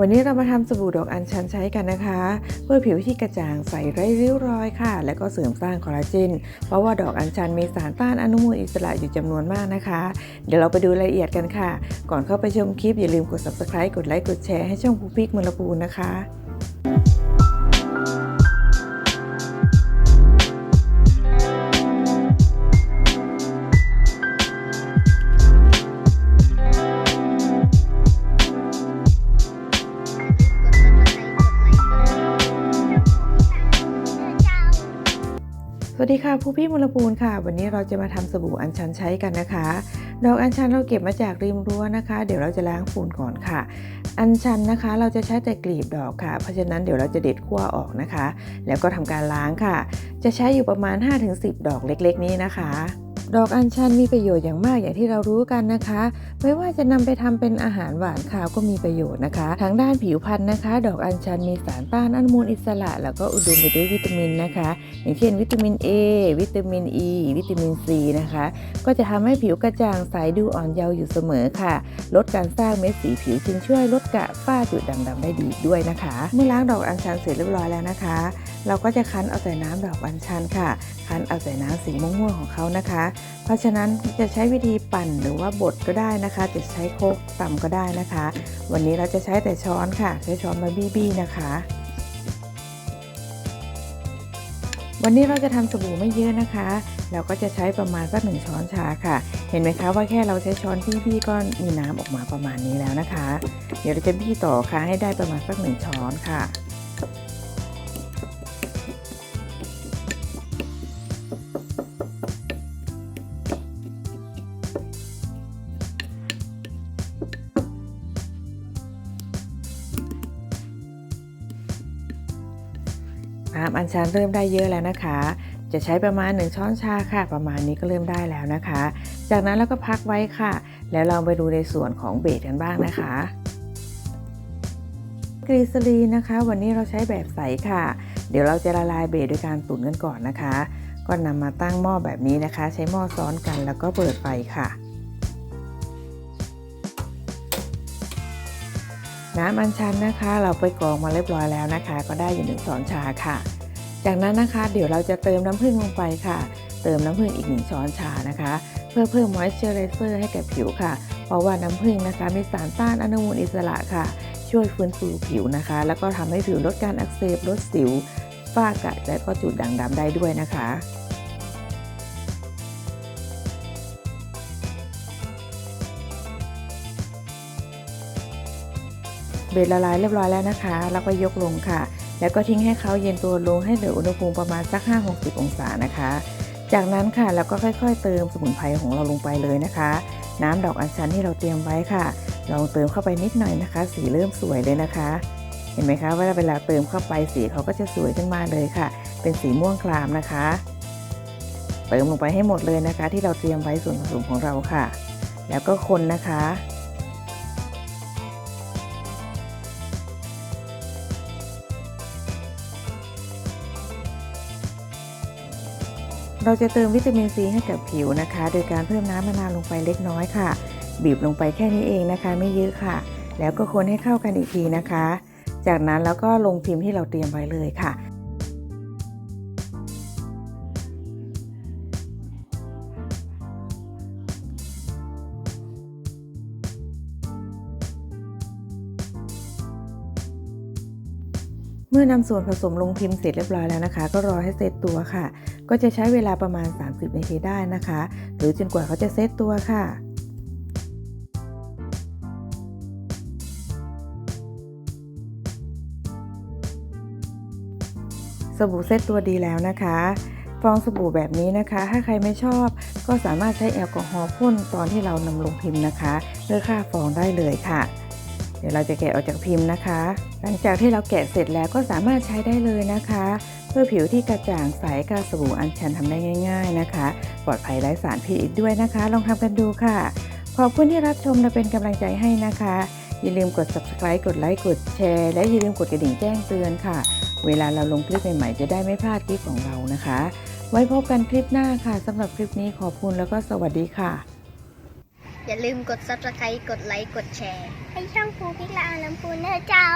วันนี้เรามาทำสบู่ดอกอัญชันใช้กันนะคะ เพื่อผิวที่กระจ่างใสไร้ริ้วรอยค่ะ และก็เสริมสร้างคอลลาเจนเพราะว่าดอกอัญชันมีสารต้านอนุมูลอิสระอยู่จำนวนมากนะคะ เดี๋ยวเราไปดูรายละเอียดกันค่ะ ก่อนเข้าไปชมคลิปอย่าลืมกด subscribe กดไลค์กดแชร์ให้ช่องภูพิกมลปูนนะคะ วัสดีค่ะผู้พี่มูลปูนค่ะ วันนี้เราจะมาทำสบู่อัญชันใช้กันนะคะ ดอกอัญชันเราเก็บมาจากริมรั้วนะคะ เดี๋ยวเราจะล้างฝุ่นก่อนค่ะ อัญชันนะคะ เราจะใช้แต่กลีบดอกค่ะ เพราะฉะนั้นเดี๋ยวเราจะเด็ดขั้วออกนะคะ แล้วก็ทำการล้างค่ะ จะใช้อยู่ประมาณ 5-10 ดอกเล็ก ๆ นี้นะคะ ดอกอัญชันมีประโยชน์อย่างมากอย่างที่เรารู้กันนะคะ ไม่ว่าจะนำไปทำเป็นอาหารหวานข้าวก็มีประโยชน์นะคะ ทางด้านผิวพรรณนะคะ ดอกอัญชันมีสารต้านอนุมูลอิสระ แล้วก็อุดมไปด้วยวิตามินนะคะ อย่างเช่น วิตามิน A วิตามิน E วิตามิน C นะคะ ก็จะทำให้ผิวกระจ่างใสดูอ่อนเยาว์อยู่เสมอค่ะ ลดการสร้างเม็ดสีผิวจึงช่วยลดกระฝ้าจุดด่างดำได้ดีด้วยนะคะ เมื่อล้างดอกอัญชันเสร็จเรียบร้อยแล้วนะคะ เราก็จะคั้นเอาแต่น้ำดอกอัญชันค่ะ คั้นเอาแต่น้ำสีม่วงๆของเขานะคะ เพราะฉะนั้นจะใช้วิธีปั่นหรือว่าบดก็ได้นะคะจะใช้โคกตำก็ได้นะคะ วันนี้เราจะใช้แต่ช้อนค่ะ ใช้ช้อนมาบี้ๆนะคะ วันนี้เราจะทำสบู่ไม่เยอะนะคะ เราก็จะใช้ประมาณสักหนึ่งช้อนชาค่ะ เห็นไหมคะว่าแค่เราใช้ช้อนบี้ๆก็มีน้ำออกมาประมาณนี้แล้วนะคะ เดี๋ยวเราจะบี้ต่อค่ะให้ได้ประมาณสักหนึ่งช้อนค่ะ น้ำอัญชันเริ่มได้เยอะแล้วนะคะ จะใช้ประมาณ 1 ช้อนชาค่ะ ประมาณนี้ก็เริ่มได้แล้วนะคะ จากนั้นเราก็พักไว้ค่ะ แล้วเราไปดูในส่วนของเบสกันบ้างนะคะกรีซลีนนะคะ วันนี้เราใช้แบบใสค่ะ เดี๋ยวเราจะละลายเบสโดยการตุ๋นกันก่อนนะคะ ก็นำมาตั้งหม้อแบบนี้นะคะ ใช้หม้อซ้อนกันแล้วก็เปิดไฟค่ะ น้ำอัญชันนะคะ เราไปกรองมาเรียบร้อยแล้วนะคะ ก็ได้อยู่หนึ่งช้อนชาค่ะ จากนั้นนะคะ เดี๋ยวเราจะเติมน้ำผึ้งลงไปค่ะ เติมน้ำผึ้งอีกหนึ่งช้อนชานะคะ เพื่อเพิ่มมอยส์เจอร์ไรเซอร์ให้แก่ผิวค่ะ เพราะว่าน้ำผึ้งนะคะมีสารต้านอนุมูลอิสระค่ะ ช่วยฟื้นฟูผิวนะคะ แล้วก็ทำให้ผิวลดการอักเสบลดสิวฝ้ากระและก็จุดด่างดำได้ด้วยนะคะ เบสละลายเรียบร้อยแล้วนะคะ แล้วก็ยกลงค่ะ แล้วก็ทิ้งให้เขาเย็นตัวลงให้เหลืออุณหภูมิประมาณสัก 5-60 องศานะคะ จากนั้นค่ะเราก็ค่อยๆ เติมสมุนไพรของเราลงไปเลยนะคะ น้ำดอกอัญชันที่เราเตรียมไว้ค่ะ ลองเติมเข้าไปนิดหน่อยนะคะ สีเริ่มสวยเลยนะคะ เห็นไหมคะว่าเวลาเติมเข้าไปสีเขาก็จะสวยขึ้นมาเลยค่ะ เป็นสีม่วงคลามนะคะ เติมลงไปให้หมดเลยนะคะ ที่เราเตรียมไว้ส่วนผสมของเราค่ะ แล้วก็คนนะคะ เราจะเติมวิตามินซีให้กับผิวนะคะ โดยการเพิ่มน้ำมะนาวลงไปเล็กน้อยค่ะ บีบลงไปแค่นี้เองนะคะ ไม่เยอะค่ะ แล้วก็คนให้เข้ากันอีกทีนะคะ จากนั้นแล้วก็ลงพิมพ์ที่เราเตรียมไว้เลยค่ะ เมื่อนำส่วนผสมลงพิมพ์เสร็จเรียบร้อยแล้วนะคะ ก็รอให้เซตตัวค่ะ ก็จะใช้เวลาประมาณ 30นาทีได้นะคะ หรือจนกว่าเขาจะเซตตัวค่ะสบู่เซตตัวดีแล้วนะคะ ฟองสบู่แบบนี้นะคะ ถ้าใครไม่ชอบ ก็สามารถใช้แอลกอฮอล์พ่นตอนที่เรานำลงพิมพ์นะคะเพื่อฆ่าฟองได้เลยค่ะ ดี๋ยวเราจะแกะออกจากพิมพ์นะคะ หลังจากที่เราแกะเสร็จแล้วก็สามารถใช้ได้เลยนะคะ เพื่อผิวที่กระจ่างใสกับสบู่อัญชันทำได้ง่าย ๆนะคะ ปลอดภัยไร้สารพิษอีกด้วยนะคะ ลองทำกันดูค่ะ ขอบคุณที่รับชมและเป็นกำลังใจให้นะคะ อย่าลืมกด subscribe กดไลค์กดแชร์และอย่าลืมกดกระดิ่งแจ้งเตือนค่ะ เวลาเราลงคลิปใหม่ๆจะได้ไม่พลาดคลิปของเรานะคะ ไว้พบกันคลิปหน้าค่ะสำหรับคลิปนี้ขอบคุณแล้วก็สวัสดีค่ะ อย่าลืมกด subscribe กดไลค์ กดแชร์ ให้ช่องภูพิกละอาลำปูนเนอเจ้า